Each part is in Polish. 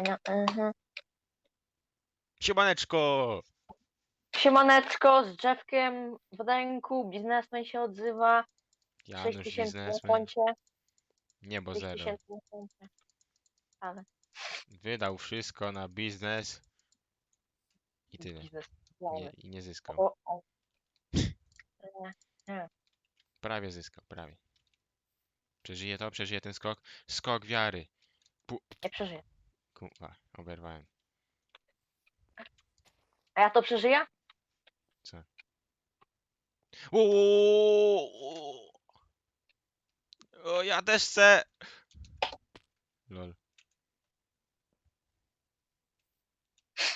Ania, mhm. Siemaneczko! Siemaneczko, z drzewkiem w ręku, biznesmen się odzywa, 6 Janusz tysięcy na biznesmen. koncie, Niebo 6 zero. tysięcy na koncie. Ale Wydał wszystko na biznes. I tyle. biznes. Nie, I nie zyskał. O, o. Nie, Prawie zyskał, prawie. Przeżyje to, przeżyje ten skok. Skok wiary. nie przeżyję. Kurwa, oberwałem. A ja to przeżyję? Uuu! O, ja też chcę! Lol.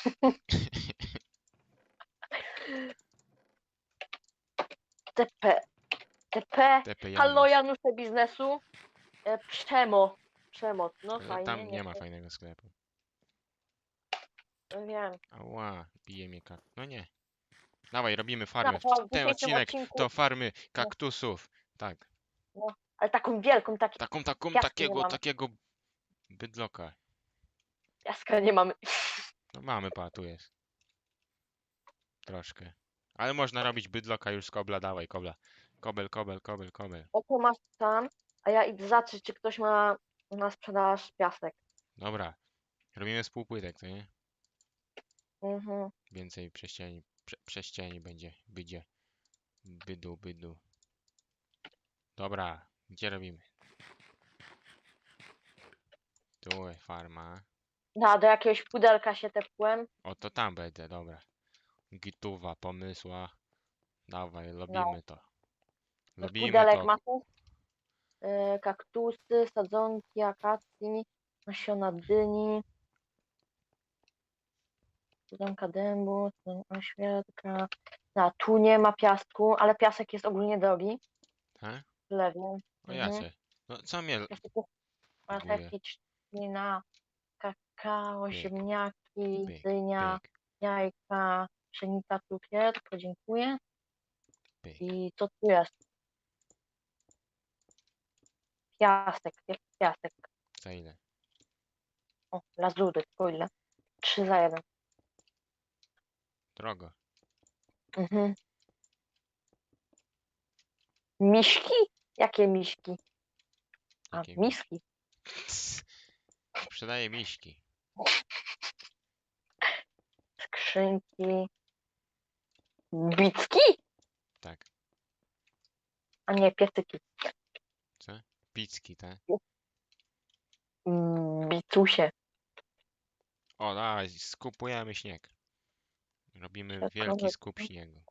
TP. TP. TP Janusz. Janusze biznesu. E, przemo. Przemoc, no Ale fajnie. Tam nie ma fajnego sklepu. Wiem. Ała, bije mnie kak. No nie. Dawaj, robimy farmę. Tak, bo w Ten dzisiejszym odcinek odcinku- to farmy kaktusów. Tak. Ale taką wielką, taki Taką, taką, Piasku nie takiego, takiego bydloka. piaska nie mamy. No mamy, pa, tu jest. Troszkę. Ale można robić bydloka już z kobla, dawaj, kobla. Kobel, kobel, kobel, kobel. Oto masz tam, a ja idę zobaczyć, czy ktoś ma na sprzedaż piasek. Dobra. Robimy z półpłytek, to nie? Mhm. Więcej prześcieni, prze, prześcieni będzie, bydzie. Bydu, bydu. Dobra, gdzie robimy? Tu jest farma. Da, do jakiegoś pudelka się tepłem. O, to tam będę, dobra. Gituwa, pomysła. Dawaj, robimy to. Robimy Pudelek to. ma tu e, kaktusy, sadzonki, akacji, nasiona dyni, sadzonka dębu, sadzonka świerka. No, tu nie ma piasku, ale piasek jest ogólnie drogi. W lewie. O Mhm. jacie. No co jest marchewki, trzcina, kakao, Pyk, ziemniaki, pyk, dynia, Pyk, jajka, pszenica, cukier, podziękuję. pyk. I co tu jest? Piasek, piasek. Za ile? O, lazury, spoiler. 3 za 1. Drogo. Mhm. Miśki? Jakie miśki? A, Jakie miski. Sprzedaję miśki. Skrzynki. Bicki? Tak. A nie, piecyki. Co? Picki, tak? Mm, Bicusie. O, dawaj, skupujemy śnieg. Robimy Środkowe wielki skup dno. śniegu.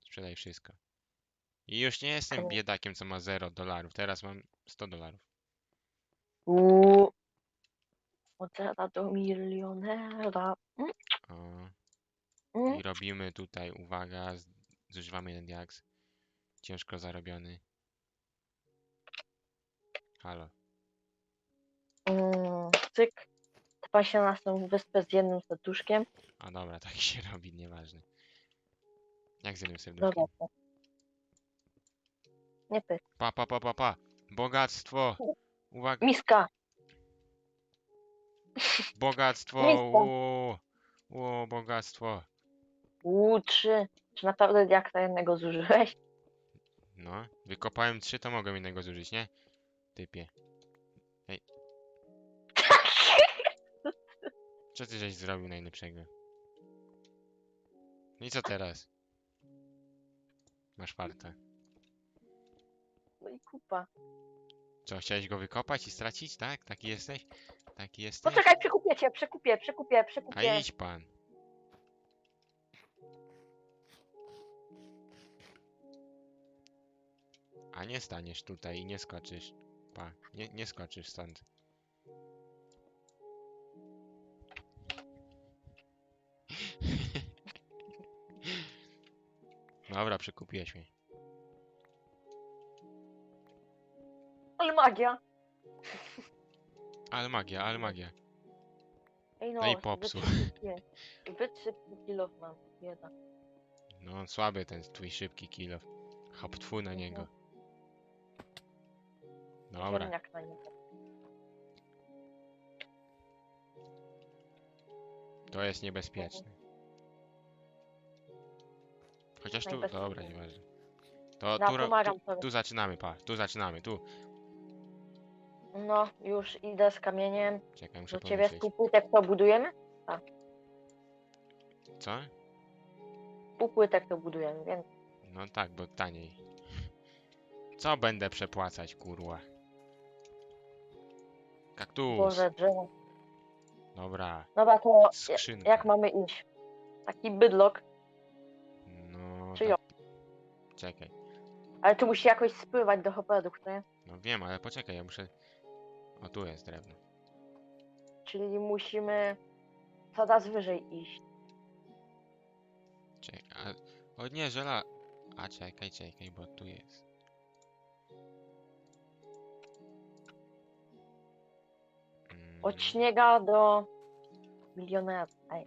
Sprzedaj wszystko. I już nie jestem biedakiem, co ma 0 dolarów. Teraz mam 100 dolarów. Uuu. Od zera do milionera. Mm, O, mm. I robimy tutaj, uwaga, z- zużywamy jeden diaks. Ciężko zarobiony. Halo. Mm, cyk. Tapa się na tą wyspę z jednym serduszkiem. A dobra, tak się robi, nieważne. Jak z jednym serduszkiem? Dobra. Nie ty. Pa, pa, pa, pa, pa. Bogactwo! Uwaga, Miska. bogactwo! Miska. Ło, ło, bogactwo! Uuu, trzy. Czy naprawdę jak na jednego zużyłeś? No, wykopałem trzy, to mogę innego zużyć, nie? Typie. Co ty żeś zrobił najlepszego? No i co teraz? Masz farta. No i kupa. Co, chciałeś go wykopać i stracić, tak? Taki jesteś? Taki jesteś? Poczekaj, przekupię cię, przekupię, przekupię, A przekupię. idź pan. A nie staniesz tutaj i nie skoczysz. Pa, nie, nie skoczysz stąd. Dobra, przekupiłeś mnie. Ale magia. Ale magia, ale magia. Ej no, No i popsuł. szybkie. Zbyt szybki kilof mam. Bieda. No, słaby ten twój szybki kill. Hop twój na niego. Dobra. Ziemniak na niego. To jest niebezpieczne. Chociaż tu, dobra, nieważne. To Ja tu, ro- pomagam tu, sobie. tu zaczynamy, pa, tu zaczynamy, tu. No, już idę z kamieniem. Czekaj, muszę Do ciebie pomyśleć. półpłytek to budujemy? Co? Półpłytek to budujemy, więc No tak, bo taniej. Co będę przepłacać, kurwa? Kaktus. Boże drzewo. Dobra, Dobra, to skrzynka. jak mamy iść? Taki bydlok, Czekaj. ale tu musi jakoś spływać do hopedów, nie? No wiem, ale poczekaj, ja muszę... O, tu jest drewno. Czyli musimy coraz wyżej iść. Czekaj, a... O nie, żela... A czekaj, czekaj, bo tu jest. Mm, Od śniega do milionera. Ej,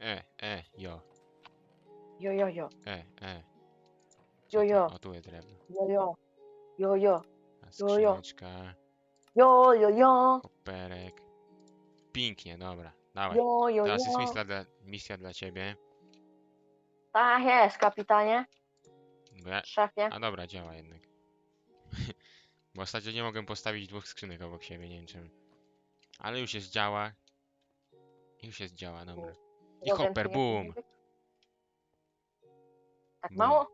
E, e, jo, jo, jo, jo, e, e. Jo, Czekaj, jo. O, tu jest drewno. jo, jo, jo, jo, A Jo, jo. skrzyneczka, jo, jo, jo, koperek. Pięknie, dobra, dawaj. jo, jo, Teraz jest misja dla, misja dla ciebie. Tak jest, kapitanie, Bo ja, szefie. A dobra, działa jednak. Bo ostatnio nie mogłem postawić dwóch skrzynek obok siebie, nie wiem czemu. Ale już jest działa. Już jest działa, dobra. I hopper, boom! Tak Boom. mało?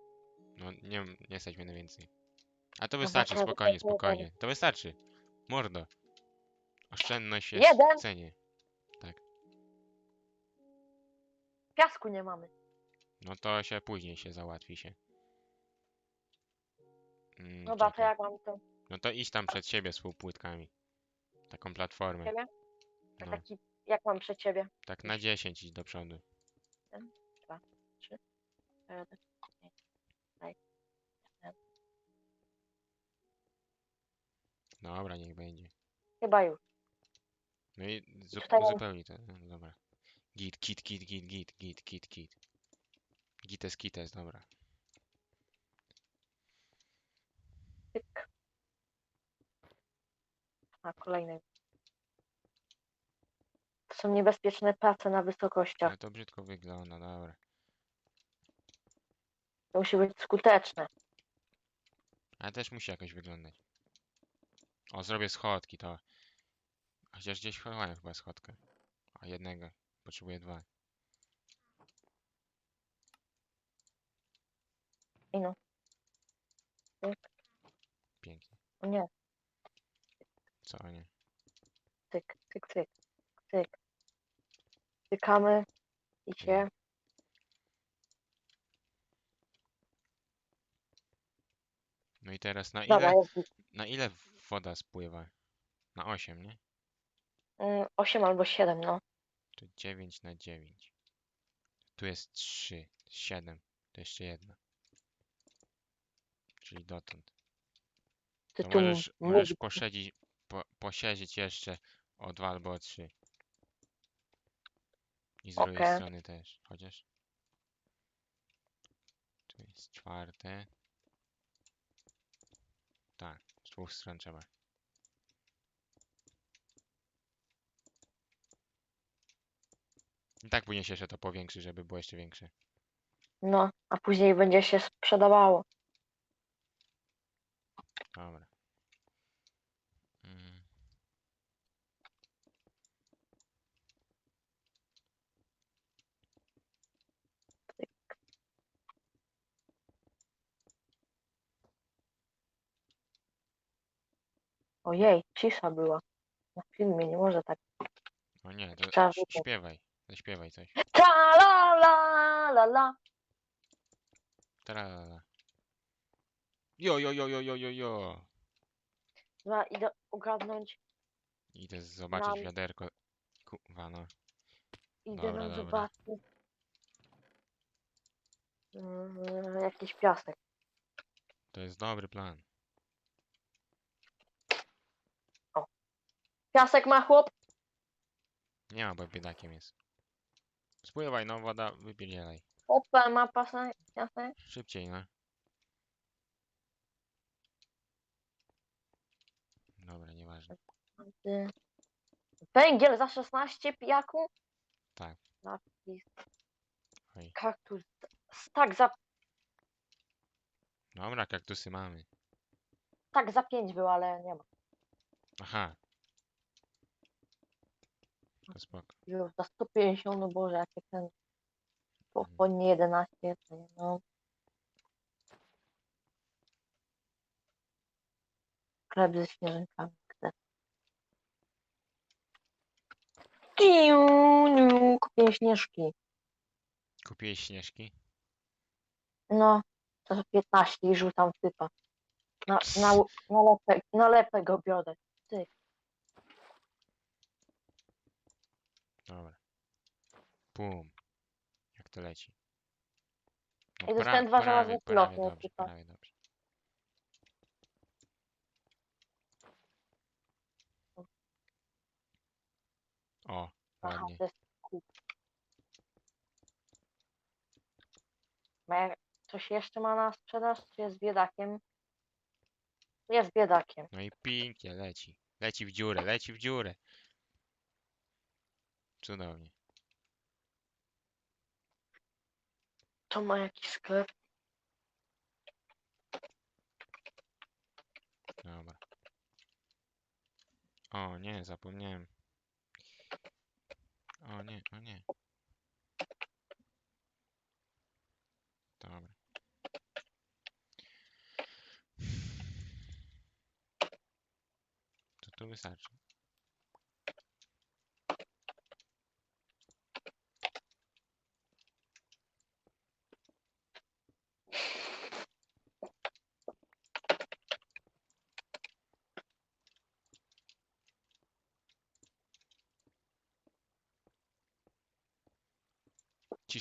No nie, nie stać mnie na więcej. A to No wystarczy, tak, spokojnie, tak, tak, spokojnie. To wystarczy. Mordo. Oszczędność jest Jeden. w cenie. Piasku nie mamy. No to się później się załatwi się. Mm, Dobra, to czekaj. jak mam to? No to idź tam przed siebie z półpłytkami. Taką platformę. Ciebie? Tak, No, taki, jak mam przed ciebie? tak na 10 idź do przodu. Cztery, pięć, sześć, Dobra, niech będzie. Chyba już. No i zu tutaj mam- uzupełnij to. No, dobra. Git, git, git, git, git, git, git, git. Gites, gites, dobra. Tyk. A kolejny. To są niebezpieczne prace na wysokościach. Ale to brzydko wygląda, dobra. To musi być skuteczne. Ale też musi jakoś wyglądać. O, zrobię schodki, to. Chociaż gdzieś chowałem chyba schodkę. A jednego. Potrzebuję dwa. I no. Tyk. Pięknie. O nie. Co, nie? Tyk, tyk, tyk, tyk. Tykamy i się. No i teraz na Dobra, ile, jest git. na ile woda spływa? Na 8, nie? Mm, 8 albo 7, no. To 9 na 9. Tu jest 3, 7. To jeszcze jedna. Czyli dotąd. Ty To tu możesz, możesz posiedzieć, po, posiedzieć jeszcze o 2 albo o 3. I z drugiej Okej. strony też, chociaż. Tu jest czwarte. Tak, z dwóch stron trzeba. I tak później się jeszcze to powiększy, żeby było jeszcze większe. No, a później będzie się sprzedawało. Dobra. Ojej, cisza była. Na filmie nie może tak. O nie, to Trzeba ś- wybrać. śpiewaj. Zaśpiewaj coś. Ta la la la la. Tralala. Jo, jo, jo, jo, jo, jo, jo. Dobra, idę ogarnąć. Idę zobaczyć Mam- wiaderko. Kurwa, no. Idę Dobra, nam dobra. zobaczyć. Mm, jakiś piasek. To jest dobry plan. Piasek ma chłop? Nie ma, bo biedakiem jest. Spływaj, no woda, wypierdzielaj. Opa, ma? Piasek? Szybciej, no. Dobra, nieważne. Ty- Węgiel za 16 pijaku? Tak. napis, Oj. kaktus, tak za, Dobra, kaktusy mamy. tak za pięć było, ale nie ma. Aha. Spoko. Już za 150, no Boże, jakie ten, po, Mhm. po nie 11, to nie, no. Chleb ze śnieżynkami. Tiuniu, kupię śnieżki. Kupiłeś śnieżki? No, to za 15 i rzucam typa. Na, na, nalepę, nalepę go biorę. Dobra. Pum. Jak to leci? No I dostałem dwa żelazne prawie kilofy, dobrze, typa. prawie dobrze. O, Aha, ładnie. to jest kup. Ma jak- Coś jeszcze ma na sprzedaż? Czy jest biedakiem? Jest biedakiem. No i pięknie, leci. Leci w dziurę, leci w dziurę. Cudownie. To ma jakiś sklep. Dobra. O nie, zapomniałem. O nie, o nie. Dobra. To tu wystarczy.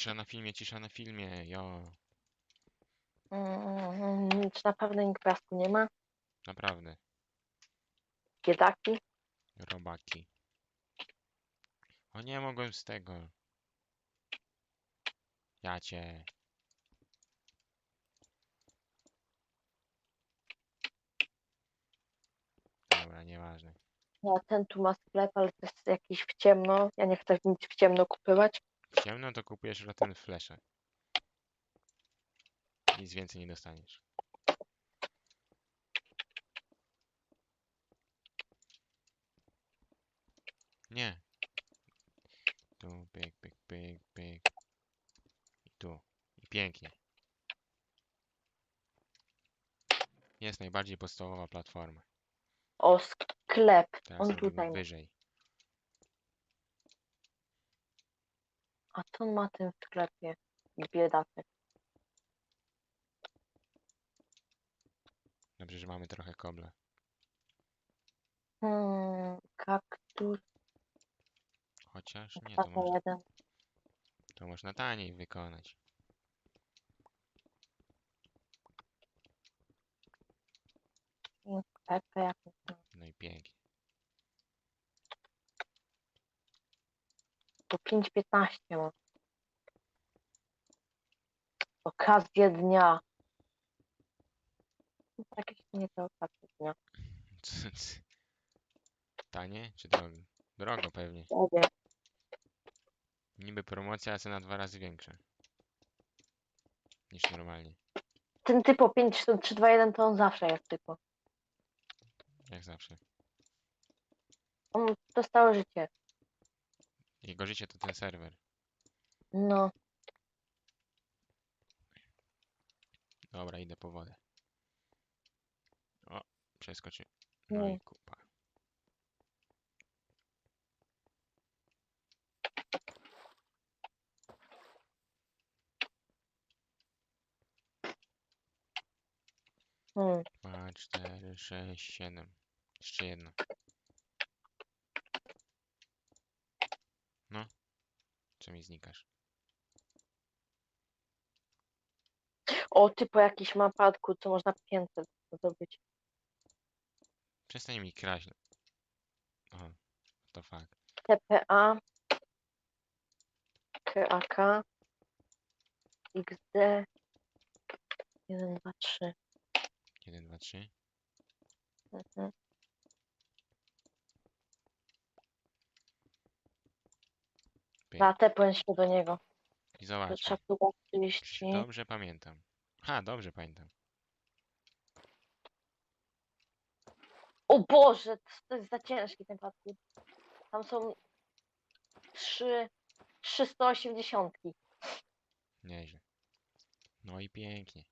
Cisza na filmie, cisza na filmie, jo. Mm, czy na pewno nie ma? Naprawdę. Biedaki? Robaki. O nie mogłem z tego. Ja cię. Dobra, nieważne. No, ten tu ma sklep, ale to jest jakiś w ciemno. Ja nie chcę nic w ciemno kupywać. Ciemno to kupujesz rotten flesze. Nic więcej nie dostaniesz. Nie. Tu, pyk, pyk, pyk, pyk. I tu. I pięknie. Jest najbardziej podstawowa platforma. O, sklep. Teraz On robimy tutaj wyżej. A on ma ten w sklepie? Biedatek. Dobrze, że mamy trochę kobla. Hmm, kaktus. Chociaż nie, to można, jeden. to można taniej wykonać. Pepe jakiś. No i pięknie. Po 5,15 mam. Okazję dnia. Jakieś nie to okazje dnia. Tanie czy drogo? Drogo pewnie. Nie wiem. Niby promocja, a cena dwa razy większa. Niż normalnie. Ten typo 5, 3, 2, 1 to on zawsze jest typo. Jak zawsze. On to stałe życie. Jego życie to ten serwer. No. Dobra, idę po wodę. O, przeskoczy. No Nie. i kupa. Hmm. Dwa, cztery, sześć, siedem. Jeszcze jedno. No. Co mi znikasz? O, typo jakiś ma padku, co można 500 zdobyć. Przestań mi kraść. O, to fakt. TPA. KAK. XD. 1, 2, 3. Jeden, dwa, trzy. Mhm. Na tepłem się do niego. I To zobacz. trzeba tu 30. Dobrze pamiętam. Ha, dobrze pamiętam. O Boże, to- to jest za ciężki ten parkour. Tam są 3, 380. Nieźle. No i pięknie.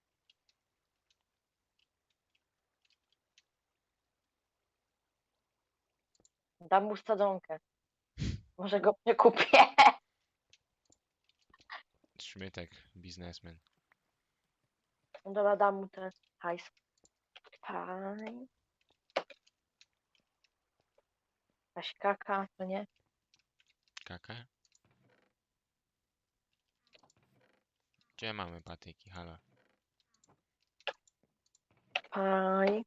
Dam mu sadzonkę. Może go przekupię. Szmytek, biznesmen. Dobra, dam mu ten hajs. Faj. Jakaś kaka, to nie? Kaka? Gdzie mamy patyki? Halo. Faj.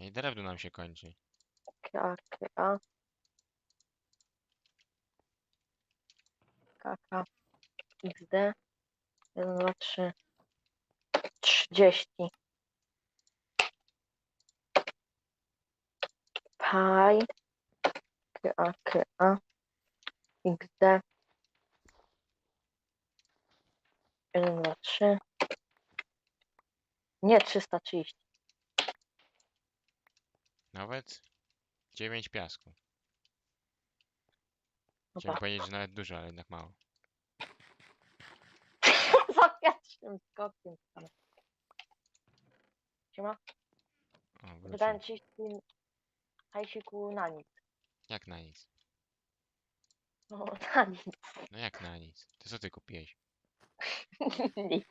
Ej, drewno nam się kończy. Kaka. Kaka. XD. 1, 2, 3. 30. Paj. Ka, ka. XD. 1, 2, 3. Nie 330. Nawet 9 piasku. No Chciałem tak. powiedzieć, że nawet dużo, ale jednak mało. Za pierwszym skokiem. tam. Siema. O, Wydałem wrócił. 30 hajsiku na nic. Jak na nic? No, na nic. No jak na nic? To co ty kupiłeś? nic.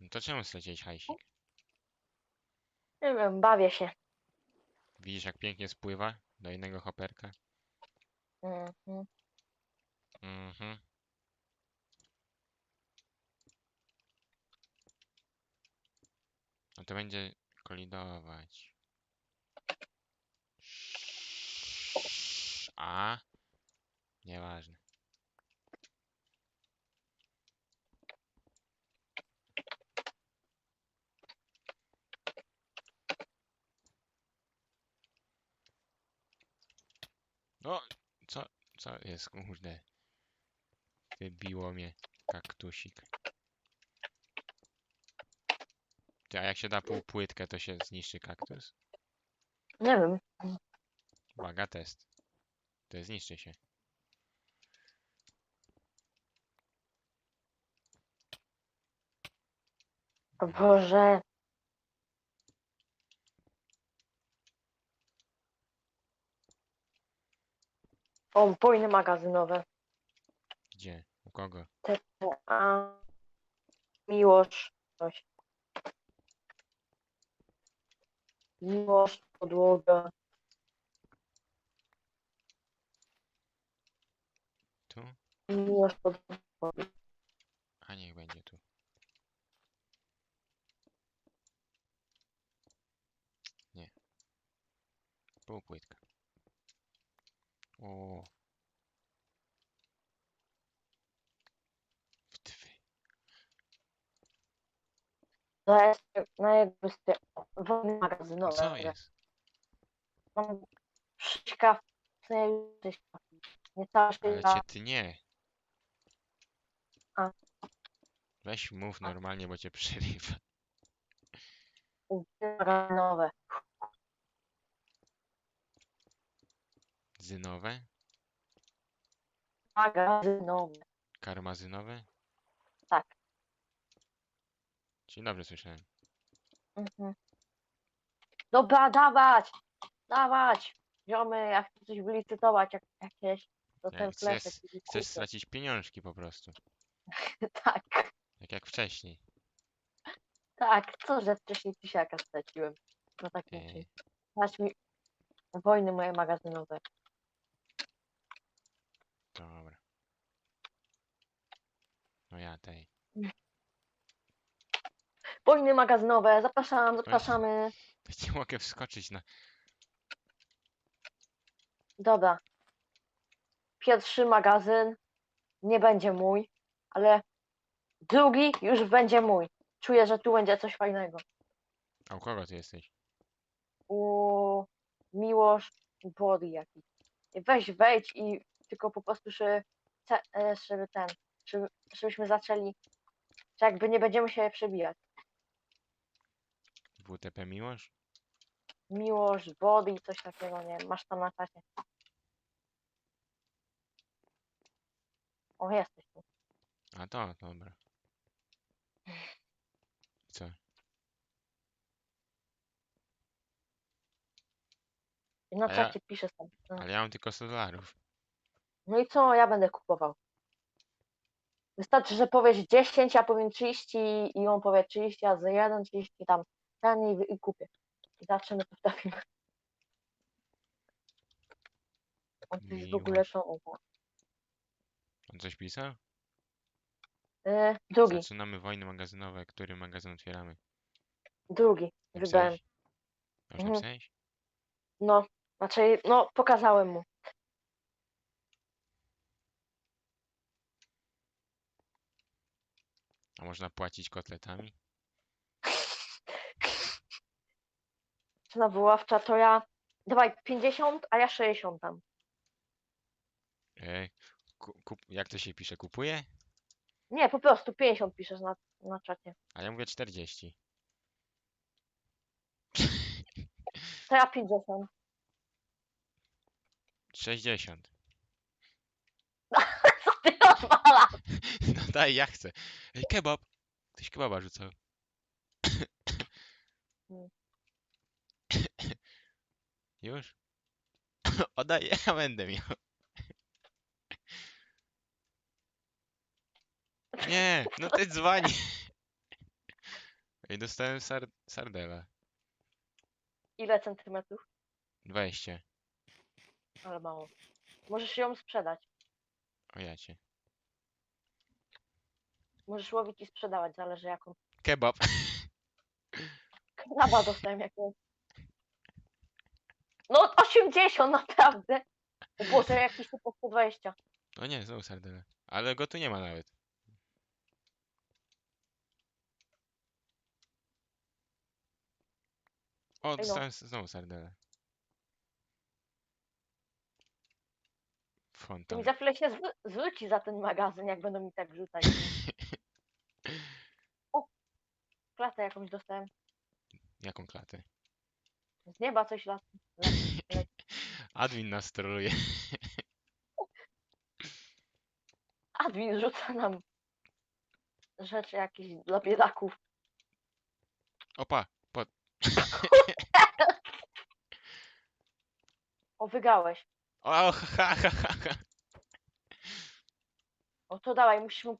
No to czemu sleciłeś hajsik? Nie wiem, bawię się. Widzisz jak pięknie spływa do innego hoperka? Mhm. Mhm. To będzie kolidować. A? Nieważne. No, co, co jest, kurde? Wybiło mnie kaktusik. Ty, a jak się da półpłytkę, to się zniszczy kaktus? Nie wiem. Uwaga, test. To zniszczy się. O Boże. O, wojny magazynowe. Gdzie? U kogo? A Miłosz. Coś. Miłosz, podłoga. Tu? Miłosz, podłoga. A niech będzie tu. Nie. Półpłytka. O. To jest no jakby z No magazynowe. co jest? Mam sześć kaw, co ja już sześć kaw. Ale cię ty nie. A. Weź mów normalnie, bo cię przerywa. magazynowe. Zynowe? Magazynowe. Karmazynowe? Tak. Czyli dobrze słyszałem. Mhm. Dobra, dawać! Dawać! Ziomy, jak chcę coś wylicytować, jak jakieś, to Jak ten chcesz- i stracić pieniążki po prostu. Tak, Tak jak wcześniej. tak, co, że wcześniej tysiaka straciłem. No tak Ej. inaczej. Masz mi wojny moje magazynowe. Dobra. No ja tej. Wojny magazynowe, zapraszam, zapraszamy. Nie mogę wskoczyć na. Dobra. Pierwszy magazyn nie będzie mój, ale drugi już będzie mój. Czuję, że tu będzie coś fajnego. A u kogo ty jesteś? U Miłosz Body jakiś. Weź wejdź i tylko po prostu ce- e, żeby ten, żeby, żebyśmy zaczęli, że jakby nie będziemy się przebijać. WTP Miłosz? Miłość, body i coś takiego, nie wiem, masz tam na czacie. O, jesteś tu. A to, dobra. Co? I na A ja- czacie piszę sobie. no. Ale ja mam tylko 100 dolarów. No i co ja będę kupował? Wystarczy, że powiesz 10, ja powiem 30 i on powie 30, a za 1, 30 tam ten i, kupię. Co wstawimy. On coś w ogóle o, On coś pisał? Yy, drugi, Zaczynamy wojny magazynowe. Który magazyn otwieramy? drugi wybrałem. Napisałeś? Już Mhm. napisałeś? No, znaczy, no pokazałem mu. A można płacić kotletami? Cena wyławcza to ja... Dawaj 50, a ja 60 tam. Ej, ku, kup, jak to się pisze? Kupuje? Nie, po prostu 50 piszesz na, na czacie. A ja mówię 40. To ja 50. 60. Co ty odwala? No daj, ja chcę. Ej, kebab! Ktoś kebaba rzucał. Mm. Już? O daj, ja będę miał. Nie, no ty dzwoni. Ej, dostałem sar sardela. Ile centymetrów? 20. Ale mało. Możesz ją sprzedać. O ja cię. Możesz łowić i sprzedawać, zależy jaką. Kebab. Kraba dostałem jakiegoś. No 80 naprawdę. O Boże, jakiś tu po 120. O nie, znowu sardela. Ale go tu nie ma nawet. O, no. dostałem s- znowu sardelę. To mi Fontan. za chwilę się zw- zwróci za ten magazyn, jak będą mi tak rzucać. O! Klatę jakąś dostałem. Jaką klatę? Z nieba coś lat. Admin nas troluje. Admin rzuca nam rzeczy jakieś dla biedaków. Opa! O, wygałeś. O, ha, ha, ha, ha. O, to dawaj, musisz mu